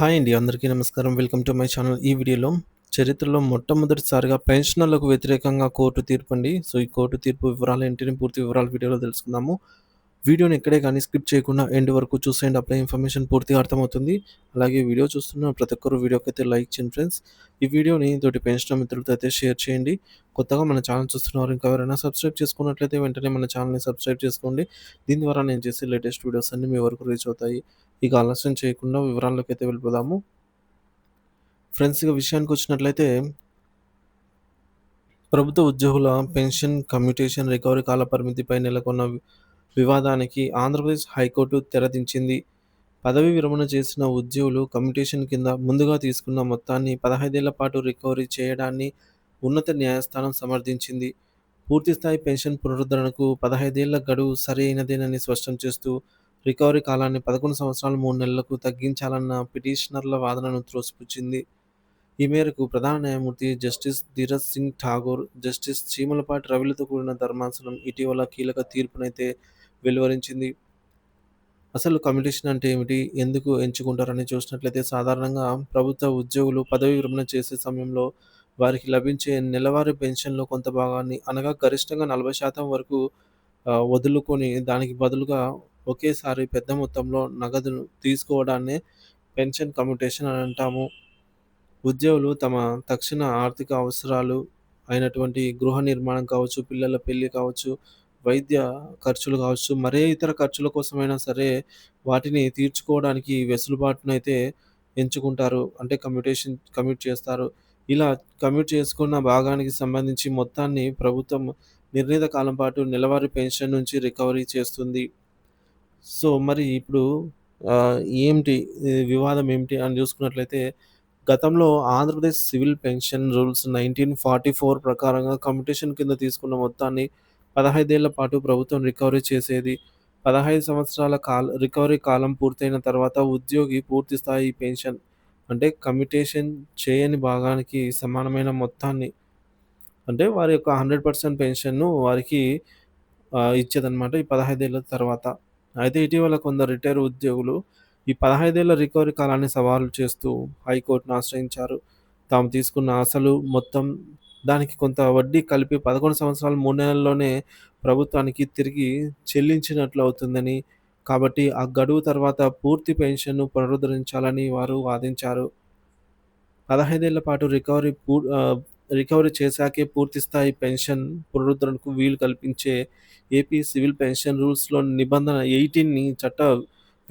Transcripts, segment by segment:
Hi అండి. అందరికీ నమస్కారం. Welcome to my channel. ఈ వీడియోలో చరిత్రలో మొట్టమొదటిసారిగా పెన్షనర్లకు వ్యతిరేకంగా కోర్టు తీర్పండి. సో, ఈ కోర్టు తీర్పు వివరాలు ఏంటిని పూర్తి వివరాలు వీడియోలో తెలుసుకుందాము. వీడియోని ఎక్కడే కానీ స్కిప్ చేయకుండా ఎండ్ వరకు చూసేయండి. అప్పుడే ఇన్ఫర్మేషన్ పూర్తిగా అర్థమవుతుంది. అలాగే వీడియో చూస్తున్న ప్రతి ఒక్కరు వీడియోకైతే లైక్ చేయండి ఫ్రెండ్స్. ఈ వీడియోని తోటి పెన్షనర్ మిత్రులతో అయితే షేర్ చేయండి. కొత్తగా మన ఛానల్ చూస్తున్నవారు ఇంకా ఎవరైనా సబ్స్క్రైబ్ చేసుకున్నట్లయితే వెంటనే మన ఛానల్‌ని సబ్స్క్రైబ్ చేసుకోండి. దీని ద్వారా నేను చేసే లేటెస్ట్ వీడియోస్ అన్ని మీ వరకు రీచ్ అవుతాయి. ఇక ఆలస్యం చేయకుండా వివరాల్లోకైతే వెళ్ళిపోదాము. ఫ్రెండ్స్ ఇక విషయానికొచ్చినట్లయితే ప్రభుత్వ ఉద్యోగుల పెన్షన్ కమ్యూటేషన్ రికవరీ కాల పరిమితిపై నెలకొన్న వివాదానికి ఆంధ్రప్రదేశ్ హైకోర్టు తెరదించింది. పదవీ విరమణ చేసిన ఉద్యోగులు కమ్యూటేషన్ కింద ముందుగా తీసుకున్న మొత్తాన్ని పదహైదేళ్ళ పాటు రికవరీ చేయడాన్ని ఉన్నత న్యాయస్థానం సమర్థించింది. పూర్తిస్థాయి పెన్షన్ పునరుద్ధరణకు పదహైదేళ్ళ గడువు సరైనదేనని స్పష్టం చేస్తూ రికవరీ కాలాన్ని 11 సంవత్సరాలు మూడు నెలలకు తగ్గించాలన్న పిటిషనర్ల వాదనను త్రోసిపుచ్చింది. ఈ మేరకు ప్రధాన న్యాయమూర్తి జస్టిస్ ధీరజ్ సింగ్ ఠాగూర్, జస్టిస్ చీమలపాటి రవిలతో కూడిన ధర్మాసనం ఇటీవల కీలక తీర్పునైతే వెలువరించింది. అసలు కమిటీషన్ అంటే ఏమిటి? ఎందుకు ఎంచుకుంటారని చూసినట్లయితే సాధారణంగా ప్రభుత్వ ఉద్యోగులు పదవీ విరమణ చేసే సమయంలో వారికి లభించే నెలవారీ పెన్షన్‌లో కొంత భాగాన్ని అనగా గరిష్టంగా 40% వరకు వదులుకొని దానికి బదులుగా ఒకేసారి పెద్ద మొత్తంలో నగదును తీసుకోవడాన్ని పెన్షన్ కమ్యూటేషన్ అని అంటాము. ఉద్యోగులు తమ తక్షణ ఆర్థిక అవసరాలు అయినటువంటి గృహ నిర్మాణం కావచ్చు, పిల్లల పెళ్ళి కావచ్చు, వైద్య ఖర్చులు కావచ్చు, మరే ఇతర ఖర్చుల కోసమైనా సరే వాటిని తీర్చుకోవడానికి వెసులుబాటునైతే ఎంచుకుంటారు. అంటే కమ్యూటేషన్ కమ్యూట్ చేస్తారు. ఇలా కమ్యూట్ చేసుకున్న భాగానికి సంబంధించి మొత్తాన్ని ప్రభుత్వం నిర్ణీత కాలం పాటు నెలవారీ పెన్షన్ నుంచి రికవరీ చేస్తుంది. సో, మరి ఇప్పుడు ఏమిటి ఏంటి వివాదం ఏమిటి అని చూసుకున్నట్లయితే గతంలో ఆంధ్రప్రదేశ్ సివిల్ పెన్షన్ రూల్స్ 1944 ప్రకారంగా కమ్యూటేషన్ కింద తీసుకున్న మొత్తాన్ని పదహైదేళ్ళ పాటు ప్రభుత్వం రికవరీ చేసేది. 15 సంవత్సరాల కాల రికవరీ కాలం పూర్తయిన తర్వాత ఉద్యోగి పూర్తి స్థాయి పెన్షన్ అంటే కమ్యూటేషన్ చేయని భాగానికి సమానమైన మొత్తాన్ని అంటే వారి యొక్క 100% పెన్షన్‌ను వారికి ఇచ్చేదన్నమాట ఇచ్చేదనమాట ఈ పదహైదేళ్ళ తర్వాత. అయితే ఇటీవల కొందరు రిటైర్ ఉద్యోగులు ఈ పదహైదేళ్ళ రికవరీ కాలాన్ని సవాలు చేస్తూ హైకోర్టును ఆశ్రయించారు. తాము తీసుకున్న అసలు మొత్తం, దానికి కొంత వడ్డీ కలిపి 11 సంవత్సరాలు మూడు నెలల్లోనే ప్రభుత్వానికి తిరిగి చెల్లించినట్లు అవుతుందని, కాబట్టి ఆ గడువు తర్వాత పూర్తి పెన్షన్‌ను పునరుద్ధరించాలని వారు వాదించారు. పదహైదేళ్ళ పాటు రికవరీ పూ రికవరీ చేశాకే పూర్తిస్థాయి పెన్షన్ పునరుద్ధరణకు వీలు కల్పించే ఏపీ సివిల్ పెన్షన్ రూల్స్లో నిబంధన 18ని చట్ట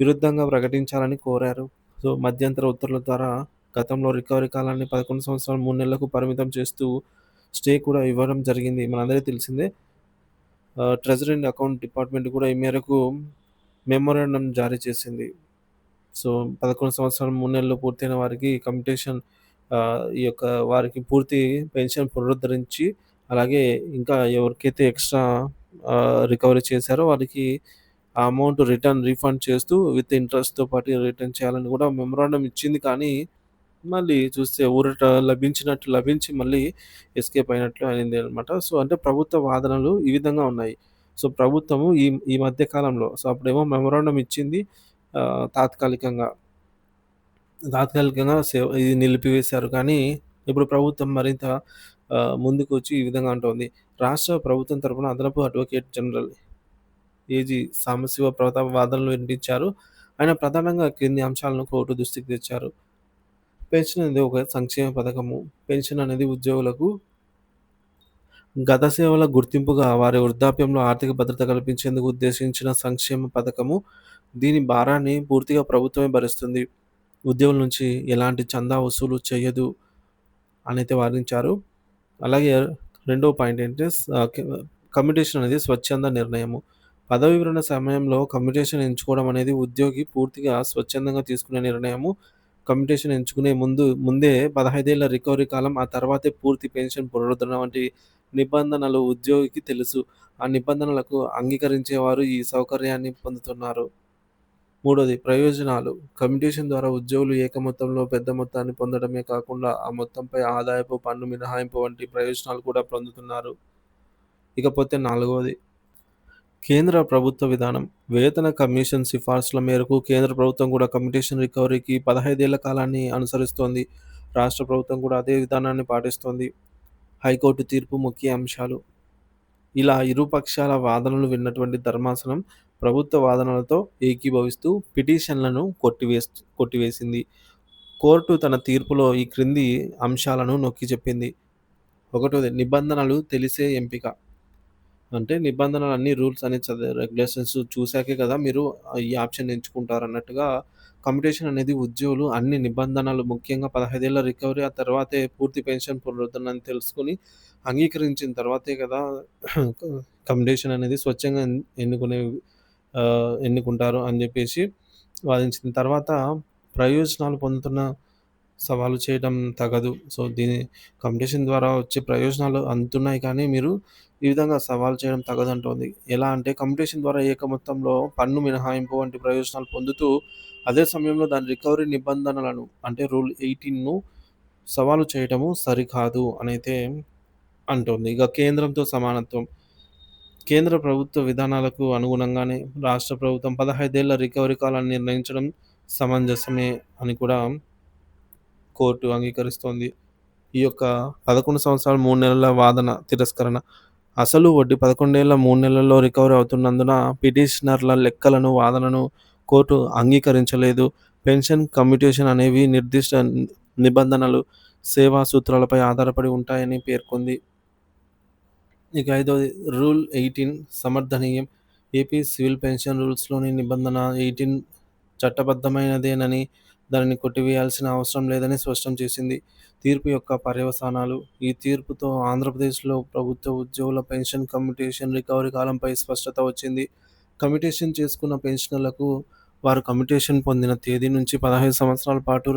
విరుద్ధంగా ప్రకటించాలని కోరారు. సో, మధ్యంతర ఉత్తర్వుల ద్వారా గతంలో రికవరీ కాలాన్ని 11 సంవత్సరాలు మూడు నెలలకు పరిమితం చేస్తూ స్టే కూడా ఇవ్వడం జరిగింది. మనందరికీ తెలిసిందే. ట్రెజరీ అండ్ అకౌంట్ డిపార్ట్‌మెంట్ కూడా ఈ మేరకు మెమోరాండం జారీ చేసింది. సో, 11 సంవత్సరాలు మూడు నెలలు పూర్తయిన వారికి కమ్యూటేషన్ ఈ యొక్క వారికి పూర్తి పెన్షన్ పునరుద్ధరించి, అలాగే ఇంకా ఎవరికైతే ఎక్స్‌ట్రా రికవరీ చేశారో వారికి ఆ అమౌంట్ రిటర్న్ రీఫండ్ చేస్తూ విత్ ఇంట్రెస్ట్‌తో పాటు రిటర్న్ చేయాలని కూడా మెమోరాండం ఇచ్చింది. కానీ మళ్ళీ చూస్తే ఊరట లభించినట్టు లభించి మళ్ళీ ఎస్కేప్ అయినట్లు అయింది అనమాట. సో, అంటే ప్రభుత్వ వాదనలు ఈ విధంగా ఉన్నాయి. సో, ప్రభుత్వము ఈ ఈ మధ్య కాలంలో సో, అప్పుడేమో మెమోరాండం ఇచ్చింది తాత్కాలికంగా. తాత్కాలికంగా సేవ్ ఇది నిలిపివేశారు. కానీ ఇప్పుడు ప్రభుత్వం మరింత ముందుకు వచ్చి ఈ విధంగా అంటోంది. రాష్ట్ర ప్రభుత్వం తరపున అదనపు advocate general AG Sambasiva Pratap వాదనలు వినిపించారు. ఆయన ప్రధానంగా క్రింది అంశాలను కోర్టు దృష్టికి తెచ్చారు. పెన్షన్ అనేది ఒక సంక్షేమ పథకము. పెన్షన్ అనేది ఉద్యోగులకు గత సేవల గుర్తింపుగా వారి వృద్ధాప్యంలో ఆర్థిక భద్రత కల్పించేందుకు ఉద్దేశించిన సంక్షేమ పథకము. దీని భారాన్ని పూర్తిగా ప్రభుత్వమే భరిస్తుంది. ఉద్యోగుల నుంచి ఎలాంటి చందా వసూలు చేయదు అనైతే వాదించారు. అలాగే రెండో పాయింట్ ఏంటంటే కమ్యూటేషన్ అనేది స్వచ్ఛంద నిర్ణయము. పదవి విరమణ సమయంలో కమ్యూటేషన్ ఎంచుకోవడం అనేది ఉద్యోగి పూర్తిగా స్వచ్ఛందంగా తీసుకునే నిర్ణయము. కమ్యూటేషన్ ఎంచుకునే ముందు ముందే పదహైదేళ్ళ రికవరీ కాలం, ఆ తర్వాతే పూర్తి పెన్షన్ పునరుద్ధరణ వంటి నిబంధనలు ఉద్యోగికి తెలుసు. ఆ నిబంధనలకు అంగీకరించేవారు ఈ సౌకర్యాన్ని పొందుతున్నారు. మూడోది ప్రయోజనాలు. కమ్యూనికేషన్ ద్వారా ఉద్యోగులు ఏక మొత్తంలో పెద్ద మొత్తాన్ని పొందడమే కాకుండా ఆ మొత్తంపై ఆదాయపు పన్ను మినహాయింపు వంటి ప్రయోజనాలు కూడా పొందుతున్నారు. ఇకపోతే నాలుగవది కేంద్ర ప్రభుత్వ విధానం వేతన కమిషన్ సిఫార్సుల మేరకు కేంద్ర ప్రభుత్వం కూడా కమ్యూనికేషన్ రికవరీకి పదహైదేళ్ళ కాలాన్ని అనుసరిస్తోంది రాష్ట్ర ప్రభుత్వం కూడా అదే విధానాన్ని పాటిస్తోంది హైకోర్టు తీర్పు ముఖ్య అంశాలు. ఇలా ఇరు పక్షాల వాదనలు విన్నటువంటి ధర్మాసనం ప్రభుత్వ వాదనలతో ఏకీభవిస్తూ పిటిషన్లను కొట్టివేస్ కొట్టివేసింది. కోర్టు తన తీర్పులో ఈ క్రింది అంశాలను నొక్కి చెప్పింది. ఒకటోది నిబంధనలు తెలిసే ఎంపిక. అంటే నిబంధనలు అన్ని రూల్స్ అనే చదివే రెగ్యులేషన్స్ చూశాకే కదా మీరు ఈ ఆప్షన్ ఎంచుకుంటారు అన్నట్టుగా కమ్యూటేషన్ అనేది ఉద్యోగులు అన్ని నిబంధనలు ముఖ్యంగా పదహైదేళ్ళ రికవరీ ఆ తర్వాతే పూర్తి పెన్షన్ పునరుద్ధరణ తెలుసుకుని అంగీకరించిన తర్వాతే కదా కమ్యూటేషన్ అనేది స్వచ్ఛంగా ఎన్నుకునే ఎన్నుకుంటారు అని చెప్పేసి వాదించిన తర్వాత ప్రయోజనాలు పొందుతున్న సవాలు చేయడం తగదు. సో దీని కాంపిటీషన్ ద్వారా వచ్చే ప్రయోజనాలు అందుతున్నాయి కానీ మీరు ఈ విధంగా సవాలు చేయడం తగదంటోంది. ఎలా అంటే కాంపిటీషన్ ద్వారా ఏక మొత్తంలో పన్ను మినహాయింపు వంటి ప్రయోజనాలు పొందుతూ అదే సమయంలో దాని రికవరీ నిబంధనలను అంటే రూల్ ఎయిటీన్ను సవాలు చేయడము సరికాదు అనైతే అంటోంది. ఇక కేంద్రంతో సమానత్వం. కేంద్ర ప్రభుత్వ విధానాలకు అనుగుణంగానే రాష్ట్ర ప్రభుత్వం పదహైదేళ్ళ రికవరీ కాలాన్ని నిర్ణయించడం సమంజసమే అని కూడా కోర్టు అంగీకరిస్తోంది. ఈ యొక్క పదకొండు సంవత్సరాలు మూడు నెలల వాదన తిరస్కరణ. అసలు వడ్డీ పదకొండేళ్ళ మూడు నెలల్లో రికవరీ అవుతున్నందున పిటిషనర్ల లెక్కలను వాదనను కోర్టు అంగీకరించలేదు. పెన్షన్ కమ్యూటేషన్ అనేవి నిర్దిష్ట నిబంధనలు సేవా సూత్రాలపై ఆధారపడి ఉంటాయని పేర్కొంది. ఇక ఐదవది రూల్ ఎయిటీన్ సమర్థనీయం. ఏపీ సివిల్ పెన్షన్ రూల్స్లోని నిబంధన ఎయిటీన్ చట్టబద్ధమైనదేనని దానిని కొట్టివేయాల్సిన అవసరం లేదని స్పష్టం చేసింది. తీర్పు యొక్క పర్యవసానాలు ఈ తీర్పుతో ఆంధ్రప్రదేశ్లో ప్రభుత్వ ఉద్యోగుల పెన్షన్ కమ్యూటేషన్ రికవరీ కాలంపై స్పష్టత వచ్చింది. కమ్యూటేషన్ చేసుకున్న పెన్షనర్లకు వారు కమ్యూటేషన్ పొందిన తేదీ నుంచి పదహైదు సంవత్సరాల పాటు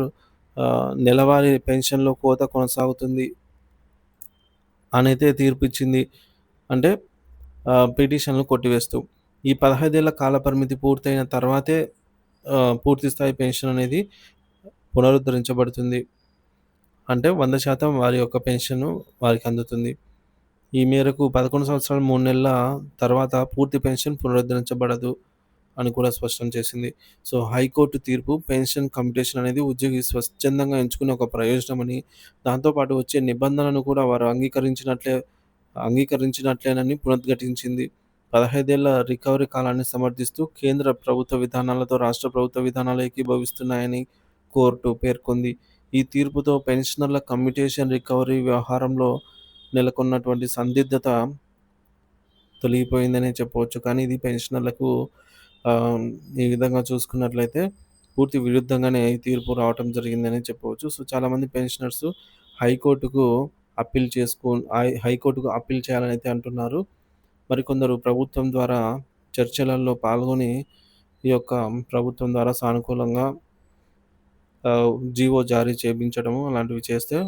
నెలవారీ పెన్షన్లో కోత కొనసాగుతుంది అనైతే తీర్పు ఇచ్చింది అంటే పిటిషన్లు కొట్టివేస్తూ. ఈ పదహైదేళ్ళ కాల పరిమితి పూర్తయిన తర్వాతే పూర్తి స్థాయి పెన్షన్ అనేది పునరుద్ధరించబడుతుంది. అంటే వంద శాతం వారి యొక్క పెన్షన్ వారికి అందుతుంది. ఈ మేరకు పదకొండు సంవత్సరాలు మూడు నెలల తర్వాత పూర్తి పెన్షన్ పునరుద్ధరించబడదు అని కూడా స్పష్టం చేసింది. సో హైకోర్టు తీర్పు పెన్షన్ కమ్యూటేషన్ అనేది ఉద్యోగి స్వచ్ఛందంగా ఎంచుకునే ఒక ప్రయోజనం అని దాంతోపాటు వచ్చే నిబంధనలను కూడా వారు అంగీకరించినట్లే అంగీకరించినట్లేనని పునర్ఘటించింది పదహైదేళ్ళ రికవరీ కాలాన్ని సమర్థిస్తూ కేంద్ర ప్రభుత్వ విధానాలతో రాష్ట్ర ప్రభుత్వ విధానాలు ఏకీభవిస్తున్నాయని కోర్టు పేర్కొంది. ఈ తీర్పుతో పెన్షనర్ల కమ్యూటేషన్ రికవరీ వ్యవహారంలో నెలకొన్నటువంటి సందిగ్ధత తొలగిపోయిందని చెప్పవచ్చు. కానీ ఇది పెన్షనర్లకు ఈ విధంగా చూసుకున్నట్లయితే పూర్తి విరుద్ధంగానే ఈ తీర్పు రావటం జరిగిందని చెప్పవచ్చు. సో చాలామంది పెన్షనర్స్ హైకోర్టుకు అప్పీల్ చేసుకో హైకోర్టుకు అప్పీల్ చేయాలని అయితే అంటున్నారు. మరికొందరు ప్రభుత్వం ద్వారా చర్చలలో పాల్గొని ఈ యొక్క ప్రభుత్వం ద్వారా సానుకూలంగా జీవో జారీ చేయించడము అలాంటివి చేస్తే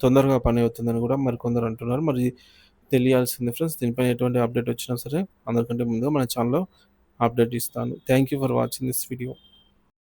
తొందరగా పని అవుతుందని కూడా మరికొందరు అంటున్నారు. మరి తెలియాల్సింది ఫ్రెండ్స్ దీనిపైన ఎటువంటి అప్డేట్ వచ్చినా సరే అందరికంటే ముందుగా మన ఛానల్లో అప్డేట్ ఇస్తాను. Thank you for watching this video.